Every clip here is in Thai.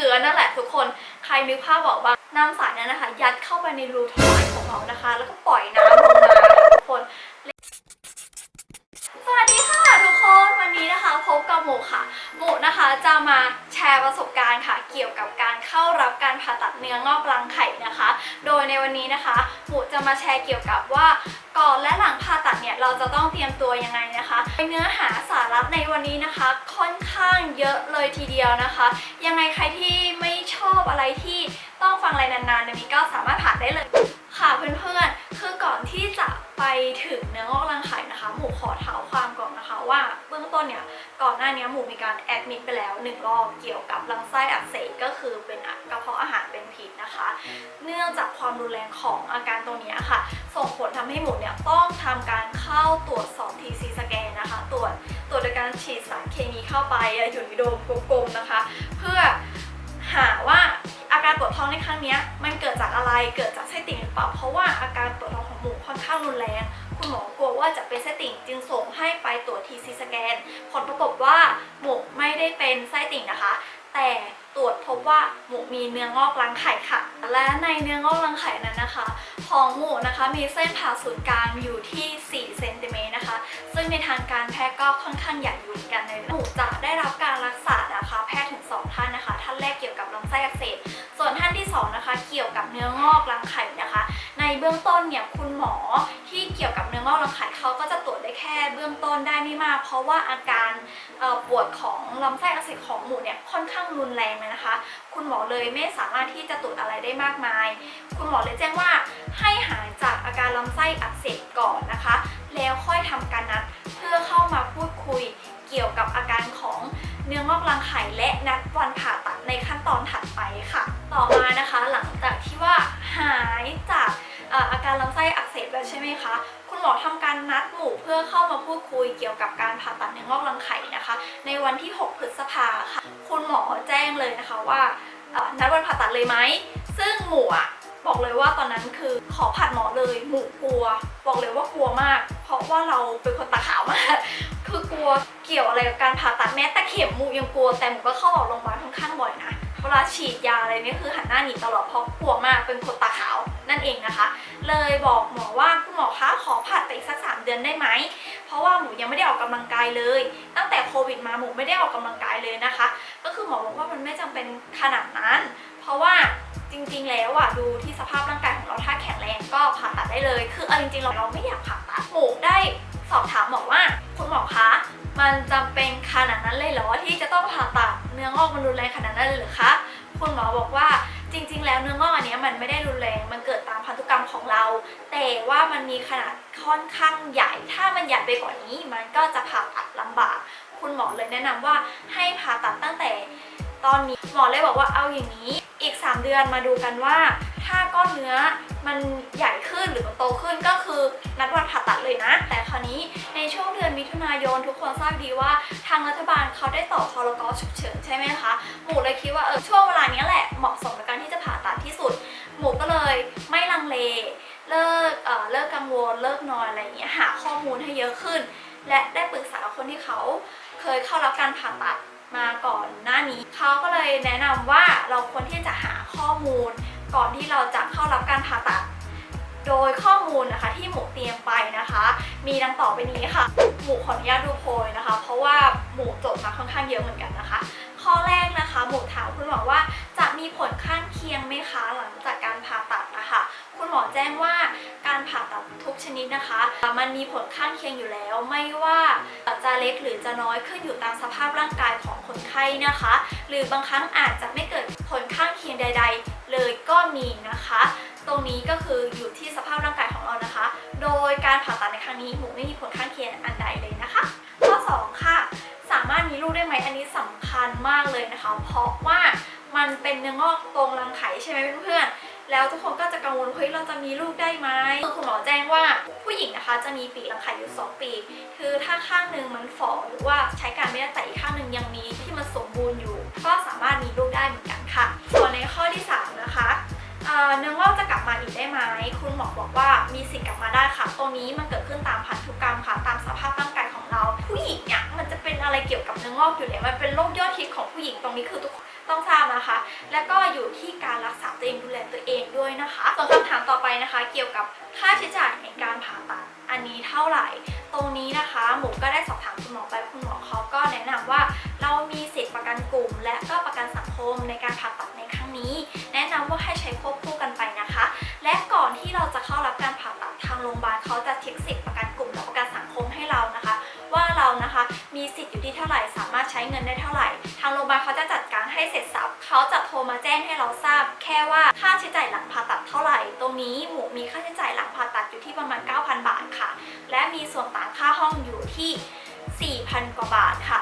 ลือนั่นแหละทุกคนใครนึกภาพบอกว่าน้ำใสนั้นนะคะ ยัดเข้าไปในรูทวารของเรานะคะ แล้วก็ปล่อยน้ำลงมาทุกคน นะคะจะมาแชร์ประสบการณ์ค่ะ เกี่ยวกับการเข้ารับการผ่าตัดเนื้องอกรังไข่นะคะ โดยในวันนี้นะคะหมูจะมาแชร์เกี่ยวกับว่าก่อนและหลังผ่าตัดเนี่ยเราจะต้องเตรียมตัวยังไงนะคะเนื้อหาสาระในวันนี้นะคะ ค่อนข้างเยอะเลยทีเดียวนะคะ ยังไงใครที่ไม่ชอบอะไรที่ต้องฟังอะไรนานๆนี้ก็สามารถผ่านได้เลยค่ะเพื่อนๆคือก่อนที่จะ ไปถึงเนื้องอกรังไข่นะคะ หมูขอเท้าความก่อนนะคะว่าเบื้องต้นเนี่ยก่อนหน้านี้หมูมีการแอดมิดไปแล้วหนึ่งรอบเกี่ยวกับลำไส้อักเสบก็คือเป็นกระเพาะอาหารเป็นพิษนะคะ เนื่องจากความรุนแรงของอาการตรงนี้ค่ะ ส่งผลทำให้หมูเนี่ยต้องทำการเข้าตรวจสอบ TC สแกนนะคะ ตรวจตรวจโดยการฉีดสารเคมีเข้าไปอยู่ในโดมกลมๆนะคะ เพื่อหาว่าอาการปวดท้องในครั้งนี้มันเกิดจากอะไรเกิดจากไส้ติ่งหรือเปล่าเพราะว่าอาการปวดท้อง หมูค่อนข้างรุนแรง คุณหมอกลัวว่าจะเป็นไส้ติ่งจึงส่งให้ไปตรวจ TC สแกน ผลปรากฏว่าหมูไม่ได้เป็นไส้ติ่งนะคะ แต่ตรวจพบว่าหมูมีเนื้องอกรังไข่ค่ะ และในเนื้องอกรังไข่นั้นนะคะ ของหมูนะคะมีเส้นผ่าศูนย์กลางอยู่ที่ 4 เซนติเมตรนะคะ ซึ่งในทางการแพทย์ก็ค่อนข้างใหญ่อยู่เหมือนกันในหมูจะได้รับการรักษานะคะ แพทย์ถึง 2 ท่านนะคะ ท่านแรกเกี่ยวกับลำไส้อักเสบ ส่วนท่านที่ 2 นะคะ เกี่ยวกับเนื้องอกรังไข่นะคะ ในเบื้องต้นเนี่ยคุณหมอที่เกี่ยวกับเนื้องอกรังไข่เขาก็จะตรวจได้แค่เบื้องต้นได้ไม่มาก เพราะว่าอาการปวดของลำไส้อักเสบของหมูเนี่ยค่อนข้างรุนแรงเลยนะคะ คุณหมอเลยไม่สามารถที่จะตรวจอะไรได้มากมาย คุณหมอเลยแจ้งว่าให้หายจากอาการลำไส้อักเสบก่อนนะคะ แล้วค่อยทำการนัดเพื่อเข้ามาพูดคุยเกี่ยวกับอาการของเนื้องอกรังไข่และนัดวันผ่าตัดในขั้นตอนถัดไปค่ะ ต่อมานะคะหลัง ส้อักเสบแล้วใช่ไหมคะ คุณหมอทำการนัดหมู่เพื่อเข้ามาพูดคุยเกี่ยวกับการผ่าตัดเนื้องอกรังไข่นะคะ ในวันที่ 6 พฤษภาค่ะ คุณหมอแจ้งเลยนะคะว่านัดวันผ่าตัดเลยไหม ซึ่งหมูอะบอกเลยว่าตอนนั้นคือขอผัดหมอเลย หมูกลัว บอกเลยว่ากลัวมาก เพราะว่าเราเป็นคนตาขาวมาก คือกลัวเกี่ยวอะไรกับการผ่าตัดแม้แต่เข็มหมูยังกลัว แต่หมูก็เข้าออกโรงพยาบาลค่อนข้างบ่อยนะ เวลาฉีดยาอะไรนี่คือหันหน้าหนีตลอดเพราะกลัวมาก เป็นคนตาขาวนั่นเองนะคะ เลยบอกหมอว่าคุณหมอคะขอผัดไปอีกสักสามเดือนได้ไหม เพราะว่าหมูยังไม่ได้ออกกำลังกายเลย ตั้งแต่โควิดมาหมูไม่ได้ออกกำลังกายเลยนะคะ ก็คือหมอบอกว่ามันไม่จำเป็นขนาดนั้น เพราะว่าจริงๆ แล้วอะดูที่สภาพร่างกายของเราถ้าแข็งแรงก็ผ่าตัดได้เลย คือเอาจริงๆเราเราไม่อยากผ่าตัดหมูได้สอบถามบอกว่าคุณหมอคะมันจำเป็นขนาดนั้นเลยเหรอที่จะต้องผ่าตัดเนื้องอกมันรุนแรงขนาดนั้นเลยหรือคะคุณหมอบอกว่า จริง ๆ แล้วเนื้องอกอันนี้มันไม่ได้รุนแรง มันเกิดตามพันธุกรรมของเรา แต่ว่ามันมีขนาดค่อนข้างใหญ่ ถ้ามันใหญ่ไปกว่านี้ มันก็จะผ่าตัดลำบาก คุณหมอเลยแนะนำว่าให้ผ่าตัดตั้งแต่ตอนนี้ หมอเลยบอกว่าเอาอย่างนี้ อีก 3 เดือนมาดูกันว่า ถ้าก้อนเนื้อมันใหญ่ขึ้นหรือมันโตขึ้นก็คือนัดวันผ่า เลยนะ แต่คราวนี้ในช่วงเดือนมิถุนายนทุกคนทราบดีว่าทางรัฐบาลเขาได้ต่อพรกฉุกเฉินใช่ไหมคะหมูเลยคิดว่าเออช่วงเวลานี้แหละเหมาะสมกับการที่จะผ่าตัดที่สุด หมูก็เลยไม่ลังเลเลิกเอ่อเลิกกังวลเลิกนอนอะไรอย่างเงี้ยหาข้อมูลให้เยอะขึ้น และได้ปรึกษาคนที่เขาเคยเข้ารับการผ่าตัดมาก่อนหน้านี้เขาก็เลยแนะนำว่าเราควรที่จะหาข้อมูล ก่อนที่เราจะเข้ารับการผ่าตัด โดยข้อมูลนะคะที่หมูเตรียมไปนะคะ มีดังต่อไปนี้ค่ะ หมูขออนุญาตดูโพยนะคะ เพราะว่าหมูจดมาค่อนข้างเยอะเหมือนกันนะคะ ข้อแรกนะคะหมูถามคุณหมอว่าจะมีผลข้างเคียงไหมคะหลังจากการผ่าตัดนะคะคุณหมอแจ้งว่าการผ่าตัดทุกชนิดนะคะ มันมีผลข้างเคียงอยู่แล้ว ไม่ว่าจะเล็กหรือจะน้อยขึ้นอยู่ตามสภาพร่างกายของคนไข้นะคะ หรือบางครั้งอาจจะไม่เกิดผลข้างเคียงใด ๆ เลยก็มีนะคะ ตรงนี้ก็คืออยู่ที่สภาพร่างกายของเรานะคะ โดยการผ่าตัดในครั้งนี้หมูไม่มีผลข้างเคียงอันใดเลยนะคะ ข้อ 2 ค่ะ สามารถมีลูกได้ไหมอันนี้สำคัญมากเลยนะคะ เพราะว่ามันเป็นเนื้องอกตรงรังไข่ใช่ไหมเพื่อนๆ แล้วทุกคนก็จะกังวลเฮ้ยเราจะมีลูกได้ไหมคือคุณหมอแจ้งว่าผู้หญิงนะคะจะมีปีกรังไข่อยู่ 2 ปี คือถ้าข้างหนึ่งมันฝ่อหรือว่าใช้การไม่ได้แต่อีกข้างหนึ่งยังมีที่มันสมบูรณ์อยู่ ก็สามารถมีลูกได้เหมือนกันค่ะ ส่วนในข้อที่ 3 นะคะ เนื้องอกจะกลับมาอีกได้ไหมคุณหมอบอกว่ามีสิทธิ์กลับมาได้ค่ะตรงนี้มันเกิดขึ้นตามพันธุกรรมค่ะ ตามสภาพร่างกายของเรา ผู้หญิงเนี่ยมันจะเป็นอะไรเกี่ยวกับเนื้องอกอยู่แล้วมันเป็นโรคยอดฮิตของผู้หญิงตรงนี้คือทุกคนต้องทราบนะคะ แล้วก็อยู่ที่การรักษาตัวเองดูแลตัวเองด้วยนะคะส่วนคำถามต่อไปนะคะ เกี่ยวกับค่าใช้จ่ายในการผ่าตัดอันนี้เท่าไหร่ ตรงนี้นะคะหมูก็ได้สอบถามคุณหมอไปคุณหมอเขาก็แนะนำว่า เรามีสิทธิประกันกลุ่ม และก็ประกันสังคมในการผ่าตัดในครั้งนี้ำว่าให้ใช้ควบคู่กันไปนะคะ และก่อนที่เราจะเข้ารับการผ่าตัดทางโรงพยาบาลเขาจะเช็คสิทธิประกันกลุ่มและประกันสังคมให้เรานะคะ ว่าเรานะคะมีสิทธิ์อยู่ที่เท่าไหร่ สามารถใช้เงินได้เท่าไหร่ ทางโรงพยาบาลเขาจะจัดการให้เสร็จสับเขาจะโทรมาแจ้งให้เราทราบ แค่ว่าค่าใช้จ่ายหลังผ่าตัดเท่าไหร่ ตรงนี้หมูมีค่าใช้จ่ายหลังผ่าตัดอยู่ที่ประมาณ 9,000 บาทค่ะ และมีส่วนต่างค่าห้องอยู่ที่ 4,000 กว่าบาทค่ะ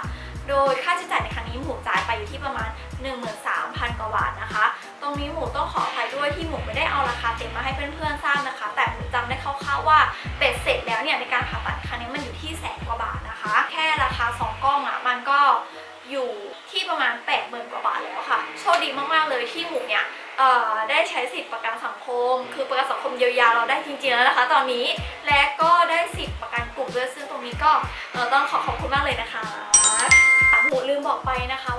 โดยค่าใช้จ่ายในครั้งนี้หมูจ่ายไปอยู่ที่ประมาณ 13,000 กว่าบาทนะคะ รงนี้หมูต้องขออภัยด้วยที่หมูไม่ได้เอาราคาเต็มมาให้เพื่อนๆทราบนะคะ แต่หมูจำได้คร่าวๆว่าเบ็ดเสร็จแล้วเนี่ยในการผ่าตัดครั้งนี้มันอยู่ที่แสนกว่าบาทนะคะ แค่ราคา 2 กล้องอะมันก็อยู่ที่ประมาณ 80,000กว่าบาทแล้วค่ะ โชคดีมากๆเลยที่หมูเนี่ยได้ใช้สิทธิประกันสังคม คือประกันสังคมเยียวยาเราได้จริงๆแล้วนะคะ ตอนนี้ และก็ได้สิทธิประกันกลุ่มด้วยซึ่งตรงนี้ก็ต้องขอขอบคุณมากเลยนะคะหมูลืมบอกไปนะคะ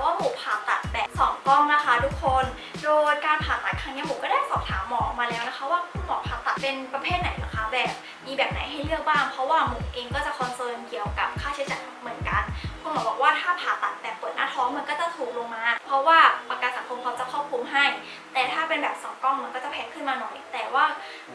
เลือกบ้าง เพราะว่าหมูเองก็จะคอนเซิร์นเกี่ยวกับค่าใช้จ่ายเหมือนกันคุณหมอบอกว่าถ้าผ่าตัดแบบเปิดหน้าท้องมันก็จะถูกลงมา เพราะว่าประกันสังคมเขาจะครอบคลุมให้ แต่ถ้าเป็นแบบสองกล้องมันก็จะแพงขึ้นมาหน่อย แต่ว่า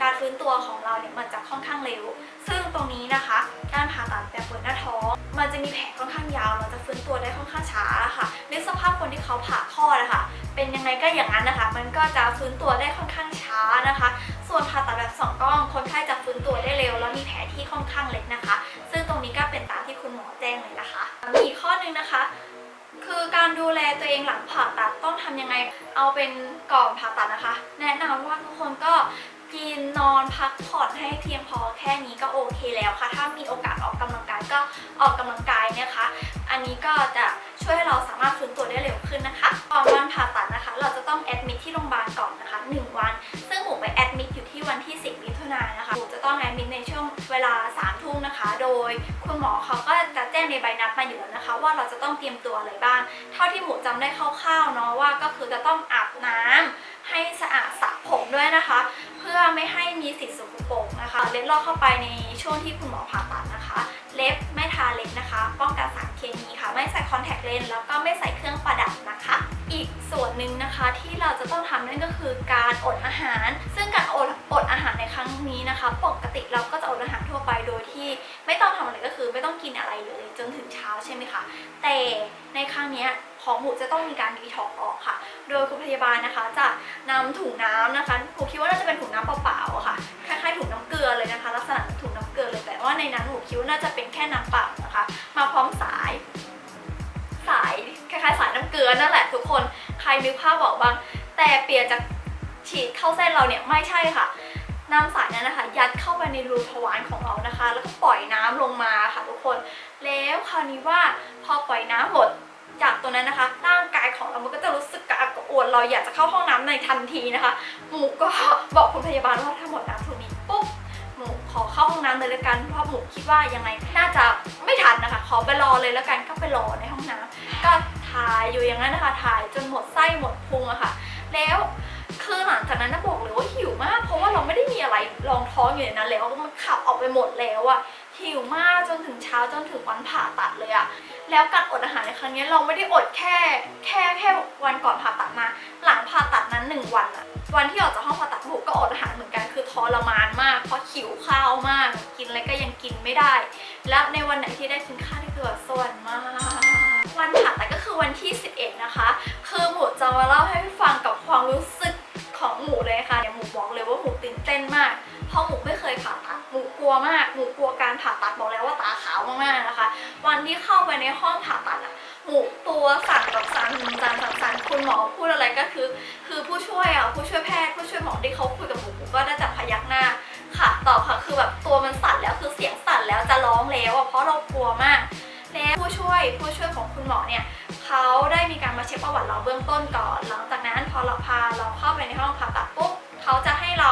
การฟื้นตัวของเราเนี่ยมันจะค่อนข้างเร็ว ซึ่งตรงนี้นะคะ การผ่าตัดแบบเปิดหน้าท้อง มันจะมีแผลค่อนข้างยาว เราจะฟื้นตัวได้ค่อนข้างช้าค่ะนึกสภาพคนที่เขาผ่าคลอดนะคะเป็นยังไงก็อย่างนั้นนะคะ มันก็จะฟื้นตัวได้ค่อนข้างช้านะคะ ส่วนผ่าตัดแบบสองกล้องคนไข้จะฟื้นตัวได้เร็ว แล้วมีแผลที่ค่อนข้างเล็กนะคะ ซึ่งตรงนี้ก็เป็นตามที่คุณหมอแจ้งเลยนะคะมีอีกข้อนึงนะคะ คือการดูแลตัวเองหลังผ่าตัดต้องทำยังไง เอาเป็นก่อนผ่าตัดนะคะ แนะนำว่าทุกคนก็กินนอนพักผ่อนให้เพียงพอแค่นี้ก็โอเคแล้วค่ะ ถ้ามีโอกาสออกกำลังกายก็ออกกำลังกายนะคะ อันนี้ก็จะช่วยให้เราสามารถฟื้นตัวได้เร็วขึ้นนะคะ ก่อนวันผ่าตัดนะคะ เราจะต้องแอดมิทที่โรงพยาบาลก่อนนะคะ 1 วัน ซึ่งหมู ย คุณหมอเขาก็จะแจ้งในใบนัดมาอยู่แล้วนะคะ ว่าเราจะต้องเตรียมตัวอะไรบ้าง เท่าที่หมูจำได้คร่าวๆเนาะว่าก็คือจะต้องอาบน้ำให้สะอาดสระผมด้วยนะคะ เพื่อไม่ให้มีสิ่งสกปรกนะคะ เล็ดลอดเข้าไปในช่วงที่คุณหมอผ่าตัดนะคะ เล็บไม่ทาเล็บนะคะ ป้องกันสารเคมีค่ะ ไม่ใส่คอนแทคเลนส์แล้วก็ไม่ใส่เครื่องประดับนะคะ อีกส่วนหนึ่งนะคะที่เราจะต้องทำนั่นก็คือการอดอาหาร ซึ่งการอดอดอาหารในครั้งนี้นะคะ ปกติเราก็จะอดอาหารทั่วไปโดยที่ ต้องกินอะไรเลย จนถึงเช้าใช่ไหมคะ แต่ในครั้งนี้ของหมูจะต้องมีการดีท็อกออกค่ะ โดยคุณพยาบาลนะคะ จะนำถุงน้ำนะคะหนูคิดว่าน่าจะเป็นถุงน้ำเปล่าๆค่ะคล้ายๆถุงน้ำเกลือเลยนะคะ ลักษณะถุงน้ำเกลือเลยแต่ว่าในนั้นหนูคิดว่าน่าจะเป็นแค่น้ำเปล่านะคะ มาพร้อมสาย สายคล้ายๆสายน้ำเกลือนั่นแหละทุกคนใครนึกภาพบอกบ้าง แต่เปลี่ยนจากฉีดเข้าเส้นเราเนี่ยไม่ใช่ค่ะน้ำสายนั้นนะคะ ยัดเข้าไปในรูทวารของเรานะคะ แล้วก็ปล่อยน้ำลงมาค่ะทุ คน แล้วคราวนี้ว่าพอปล่อยน้ำหมดจากตัวนั้นนะคะ ร่างกายของเรามันก็จะรู้สึกกระอักกระอ่วนเราอยากจะเข้าห้องน้ำในทันทีนะคะ หมูก็บอกคุณพยาบาลว่าถ้าหมดน้ำตรงนี้ปุ๊บหมูขอเข้าห้องน้ำเลยล้วกันเพราะหมูคิดว่ายังไงน่าจะไม่ทันนะคะ ขอไปรอเลยแล้วกันก็ไปรอในห้องน้ำก็ถ่ายอยู่อย่างนั้นนะคะ ถ่ายจนหมดไส้หมดพุงอะค่ะ แล้วคือหลังจากนั้นนะบอกเลยว่าหิวมาก เพราะว่าเราไม่ได้มีอะไรรองท้องอยู่ในนั้นแล้วมันขับออกไปหมดแล้วอะ หิวมากจนถึงเช้าจนถึงวันผ่าตัดเลยอะแล้วการอดอาหารในครั้งนี้เราไม่ได้อดแค่แค่แค่วันก่อนผ่าตัดนะหลังผ่าตัดนั้นหนึ่งวันอะวันที่ออกจากห้องผ่าตัดหมูก็อดอาหารเหมือนกันคือทรมานมากเพราะหิวข้าวมาก กินอะไรก็ยังกินไม่ได้ และในวันไหนที่ได้กินข้าวที่คือแบบสวรรค์มาก วันผ่าตัดก็คือวันที่ 11 นะคะ คือหมูจะมาเล่าให้ฟังกับความรู้สึกของหมูเลยค่ะเดี๋ยหมูบอกเลยว่าหมูตื่นเต้นมาก ราะหมูไม่เคยผ่าตัดหมูกลัวมากหมูกลัวการผ่าตัดบอกแล้วว่าตาขาวมากๆนะคะ วันที่เข้าไปในห้องผ่าตัดอะหมูตัวสั่นแบบสั่นสั่นสั่นสั่นคุณหมอพูดอะไรก็คือ คือผู้ช่วยอะผู้ช่วยแพทย์ผู้ช่วยหมอที่เขาคุยกับหมูหมูก็ได้แต่พยักหน้าค่ะตอบค่ะคือแบบตัวมันสั่นแล้วคือเสียงสั่นแล้วจะร้องแล้วอะเพราะเรากลัวมากแล้วผู้ช่วยผู้ช่วยของคุณหมอเนี่ยเขาได้มีการมาเช็คประวัติเราเบื้องต้นก่อน หลังจากนั้นพอเราพาเราเข้าไปในห้องผ่าตัดปุ๊บเขาจะให้เรา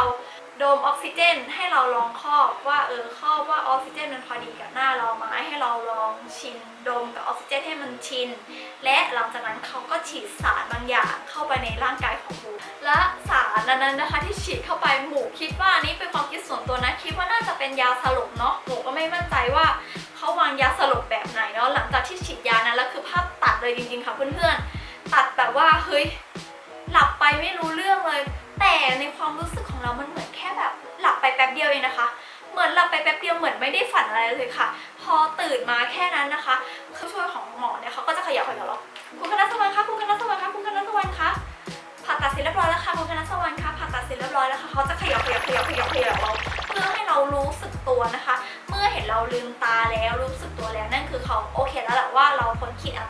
ดมออกซิเจนให้เราลองครอบว่าเออครอบว่าออกซิเจนมันพอดีกับหน้าเราไหมให้เราลองชินดมกับออกซิเจนให้มันชิน และหลังจากนั้นเขาก็ฉีดสารบางอย่างเข้าไปในร่างกายของหมูและสารนั้นนะคะที่ฉีดเข้าไปหมูคิดว่านี่เป็นความคิดส่วนตัวนะคิดว่าน่าจะเป็นยาสลบเนาะหมูก็ไม่มั่นใจว่าเขาวางยาสลบแบบไหนเนาะหลังจากที่ฉีดยานั้นแล้วคือภาพตัดเลยจริงๆค่ะเพื่อนๆตัดแบบว่าเฮ้ยหลับไปไม่รู้เรื่องเลย แต่ในความรู้สึกของเรามัน แบบหลับไปแป๊บเดียวเองนะคะ เหมือนหลับไปแป๊บเดียวเหมือนไม่ได้ฝันอะไรเลยค่ะ พอตื่นมาแค่นั้นนะคะผู้ช่วยของหมอเนี่ยเขาก็จะขยับขยับเราคุณคณะสวรรค์คะคุณคณะสวรรค์คะคุณคณะสวรรค์คะผ่าตัดเสร็จเรียบร้อยแล้วค่ะคุณคณะสวรรค์คะผ่าตัดเสร็จเรียบร้อยแล้วค่ะเขาจะขยับขยับขยับขยับขยับเราเพื่อให้เรารู้สึกตัวนะคะ เมื่อเห็นเราลืมตาแล้วรู้สึกตัวแล้วนั่นคือเขาโอเคแล้วแหละว่าเราพ้นขีดอัน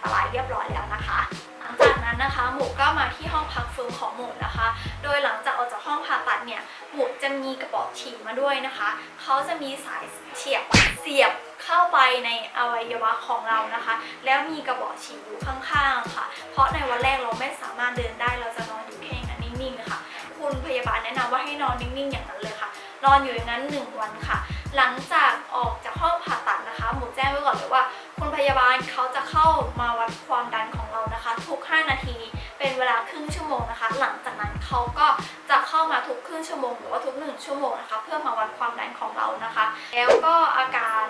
จะมีกระบอกฉีดมาด้วยนะคะ เขาจะมีสายเฉียบเสียบเข้าไปในอวัยวะของเรานะคะ แล้วมีกระบอกฉีดอยู่ข้างๆค่ะ เพราะในวันแรกเราไม่สามารถเดินได้เราจะนอนอยู่แค่อย่างนั้นนิ่งๆนะคะคุณพยาบาลแนะนำว่าให้นอนนิ่งๆอย่างนั้นเลยค่ะ นอนอยู่อย่างนั้นหนึ่งวันค่ะ หลังจากออกจากห้องผ่าตัดนะคะหมูแจ้งไว้ก่อนเลยว่า คุณพยาบาลเขาจะเข้ามาวัดความดันของเรานะคะ ทุก 5 นาที เป็นเวลาครึ่งชั่วโมงนะคะ หลังจากนั้นเขาก็จะเข้ามาทุกครึ่งชั่วโมงหรือว่าทุกหนึ่งชั่วโมงนะคะ เพื่อมาวัดความดันของเรานะคะ แล้วก็อาการ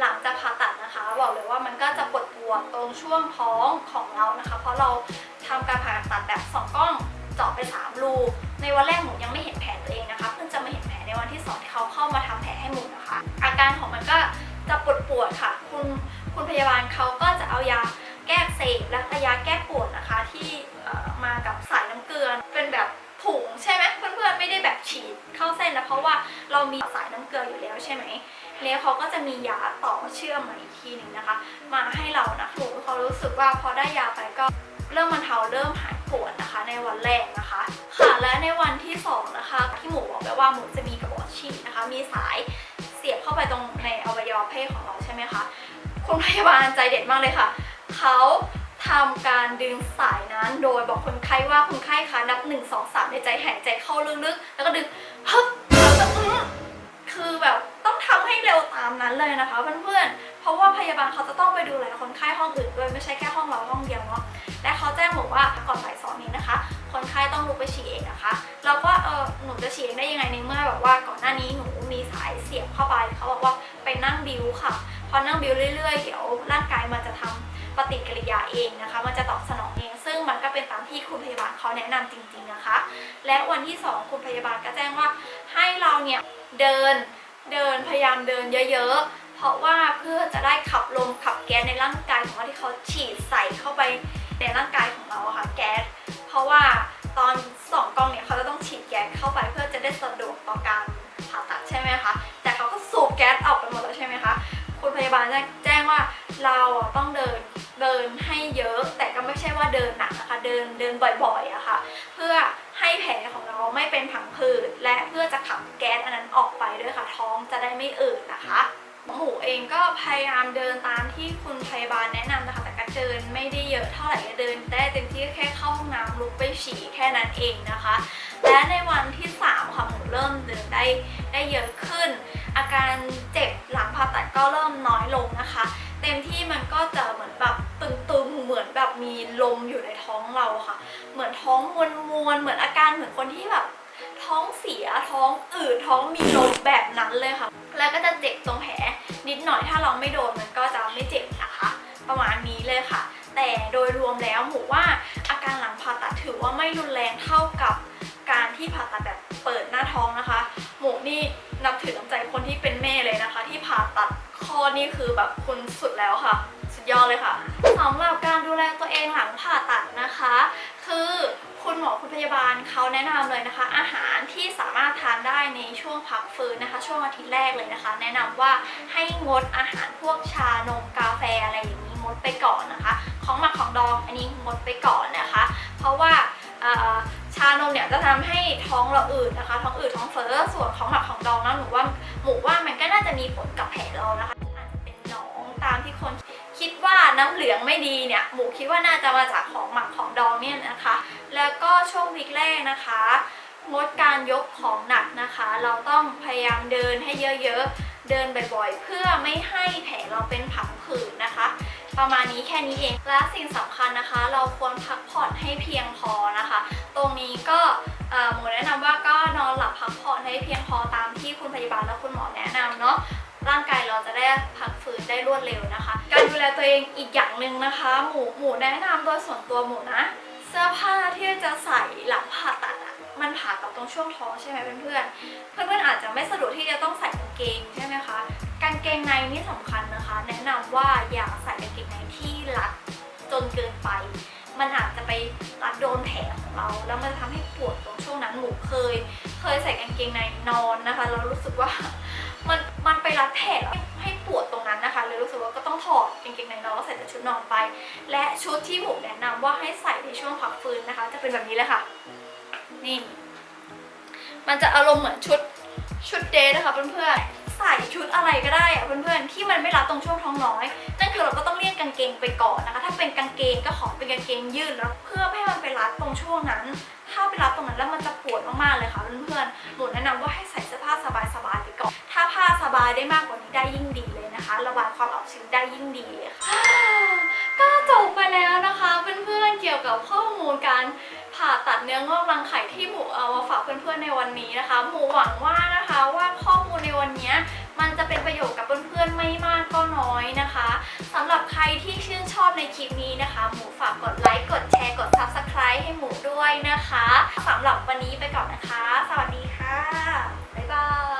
หลังจากผ่าตัดนะคะบอกเลยว่ามันก็จะปวดปวดตรงช่วงท้องของเรานะคะ เพราะเราทำการผ่าตัดแบบสองกล้องเจาะไปสามรูในวันแรกหมูยังไม่เห็นแผลตัวเองนะคะ เพิ่งจะมาเห็นแผลในวันที่สองที่เขาเข้ามาทำแผลให้หมูนะคะ อาการของมันก็จะปวดปวดค่ะ คุณคุณพยาบาลเขาก็จะเอายาแก้เสบและยาแก้ปวดนะคะที่ มากับสายน้ำเกลือ เป็นแบบถุงใช่ไหมเพื่อนๆไม่ได้แบบฉีดเข้าเส้นนะเพราะว่าเรามีสายน้ำเกลืออยู่แล้วใช่ไหมแล้วเขาก็จะมียาต่อเชื่อมมาอีกทีหนึ่งนะคะ มาให้เรานะหมูเขารู้สึกว่าพอได้ยาไปก็เริ่มบรรเทาเริ่มหายปวดนะคะ ในวันแรกนะคะ ค่ะและในวันที่สองนะคะที่หมูบอกไปว่าหมูจะมีกระบอกฉีดนะคะ มีสายเสียบเข้าไปตรงในอวัยวะเพศของเราใช่ไหมคะคุณพยาบาลใจเด็ดมากเลยค่ะเขา ทำการดึงสายนั้น โดยบอกคนไข้ว่าคนไข้คะนับ 1 2 3 ในใจหายใจเข้าลึกๆ แล้วก็ดึงฮึบแล้วก็อื้อคือแบบต้องทำให้เร็วตามนั้นเลยนะคะเพื่อนๆ เพราะว่าพยาบาลเขาจะต้องไปดูแลคนไข้ห้องอื่นด้วยไม่ใช่แค่ห้องเราห้องเดียวเนาะ และเขาแจ้งบอกว่าก่อนบ่ายสองนี้นะคะ คนไข้ต้องลุกไปฉี่เองนะคะ เราก็เออหนูจะฉี่เองได้ยังไงในเมื่อแบบว่าก่อนหน้านี้หนูมีสายเสียบเข้าไปเขาบอกว่าไปนั่งบิวค่ะ พอนั่งบิวเรื่อยๆ เดี๋ยวร่างกายมันจะทำ ปฏิกิริยาเองนะคะ มันจะตอบสนองเอง ซึ่งมันก็เป็นตามที่คุณพยาบาลเขาแนะนำจริง ๆนะคะ และวันที่สองคุณพยาบาลก็แจ้งว่าให้เราเนี่ยเดินเดินพยายามเดินเยอะๆ เพราะว่าเพื่อจะได้ขับลมขับแก๊สในร่างกายของเราที่เขาฉีดใส่เข้าไปในร่างกายของเราะค่ะแก๊ส เพราะว่าตอนสองกล้องเนี่ยเขาจะต้องฉีดแก๊สเข้าไปเพื่อจะได้สะดวกต่อการผ่าตัดใช่ไหมคะ แต่เขาก็สูบแก๊สออกไปหมดแล้วใช่ไหมคะ คุณพยาบาลแจ้งว่าเราอะต้องเดิน เดินหนักนะคะเดินเดินบ่อยๆอะค่ะเพื่อให้แผลของเราไม่เป็นผังผืดและเพื่อจะขับแก๊สอันนั้นออกไปด้วยค่ะท้องจะได้ไม่อืดนะคะหมูเองก็พยายามเดินตามที่คุณพยาบาลแนะนำนะคะแต่ก็เดินไม่ได้เยอะเท่าไหร่ก็เดินได้เต็มที่แค่เข้าห้องน้ำลุกไปฉี่แค่นั้นเองนะคะ และในวันที่ ท้องเสียท้องอืดท้องมีลมแบบนั้นเลยค่ะ แล้วก็จะเจ็บตรงแผลนิดหน่อยถ้าเราไม่โดนมันก็จะไม่เจ็บนะคะ ประมาณนี้เลยค่ะ แต่โดยรวมแล้วหมูว่าอาการหลังผ่าตัดถือว่าไม่รุนแรงเท่ากับการที่ผ่าตัดแบบเปิดหน้าท้องนะคะ หมูนี่นับถือน้ำใจคนที่เป็นแม่เลยนะคะ ที่ผ่าตัดข้อนี่คือแบบคุณสุดแล้วค่ะ สุดยอดเลยค่ะสำหรับการดูแลตัวเองหลังผ่าตัดนะคะ คือ หมอคุณพยาบาลเขาแนะนำเลยนะคะ อาหารที่สามารถทานได้ในช่วงพักฟื้นนะคะ ช่วงอาทิตย์แรกเลยนะคะ แนะนำว่าให้งดอาหารพวกชานมกาแฟอะไรอย่างนี้งดไปก่อนนะคะ ของหมักของดองอันนี้งดไปก่อนนะคะ เพราะว่าชานมเนี่ยจะทำให้ท้องเราอืดนะคะ ท้องอืดท้องเฟ้อส่วนของหมักของดองนะหนูว่าหมูว่ามันก็น่าจะมีผลกับแผลเรานะคะอาจจะเป็นหนองตามที่คนคิดว่าน้ำเหลืองไม่ดีเนี่ยหมูคิดว่าน่าจะมาจากของหมักของดองเนี่ยนะคะ แล้วก็ช่วงวีคแรกนะคะงดการยกของหนักนะคะ เราต้องพยายามเดินให้เยอะๆ เดินบ่อยๆ เพื่อไม่ให้แผลเราเป็นผังผืดนะคะ ประมาณนี้แค่นี้เอง และสิ่งสำคัญนะคะ เราควรพักผ่อนให้เพียงพอนะคะ ตรงนี้ก็หมูแนะนำว่าก็นอนหลับพักผ่อนให้เพียงพอตามที่คุณพยาบาลและคุณหมอแนะนำเนาะร่างกายเราจะได้พักฟื้นได้รวดเร็วนะคะ การดูแลตัวเองอีกอย่างหนึ่งนะคะ หมูหมูแนะนำโดยส่วนตัวหมูนะ เสื้อผ้าที่จะใส่หลังผ่าตัดอะมันผ่ากับตรงช่วงท้องใช่ไหมเพื่อนๆ เพื่อนๆอาจจะไม่สะดวกที่จะต้องใส่กางเกงใช่ไหมคะ กางเกงในนี่สำคัญนะคะ แนะนำว่าอย่าใส่กางเกงในที่รัดจนเกินไป มันอาจจะไปรัดโดนแผลของเรา แล้วมันจะทำให้ปวดตรงช่วงนั้นหมูเคย เคยใส่กางเกงในนอนนะคะแล้วรู้สึกว่ามันมันไปรัดแผลให้ให้ปวดตรงนั้น กางเกงในนอนแล้วใส่แต่ชุดนอนไป และชุดที่หมูแนะนำว่าให้ใส่ในช่วงพักฟื้นนะคะ จะเป็นแบบนี้เลยค่ะ นี่ มันจะอารมณ์เหมือนชุดชุดเดทนะคะเพื่อนๆ ใส่ชุดอะไรก็ได้อะเพื่อนๆ ที่มันไม่รัดตรงช่วงท้องน้อย นั่นคือเราก็ต้องเลี่ยงกางเกงไปก่อนนะคะ ถ้าเป็นกางเกงก็ขอเป็นกางเกงยืดแล้ว เพื่อไม่ให้มันไปรัดตรงช่วงนั้น ถ้าไปรัดตรงนั้นแล้วมันจะปวดมากๆเลยค่ะเพื่อนๆ หนูแนะนำว่าให้ใส่เสื้อผ้าสบายาผ้าสบายได้มากกว่านี้ได้ยิ่งดีเลยนะคะ ระบายความอับชื้นได้ยิ่งดีค่ะก็จบไปแล้วนะคะเพื่อนๆเกี่ยวกับข้อมูลการผ่าตัดเนื้องอกรังไข่ที่หมูเอามาฝากเพื่อนๆในวันนี้นะคะหมูหวังว่านะคะว่าข้อมูลในวันนี้มันจะเป็นประโยชน์กับเพื่อนๆไม่มากก็น้อยนะคะสำหรับใครที่ชื่นชอบในคลิปนี้นะคะ หมูฝากกดไลค์กดแชร์กด subscribe ให้หมูด้วยนะคะสำหรับวันนี้ไปก่อนนะคะ สวัสดีค่ะบ๊ายบาย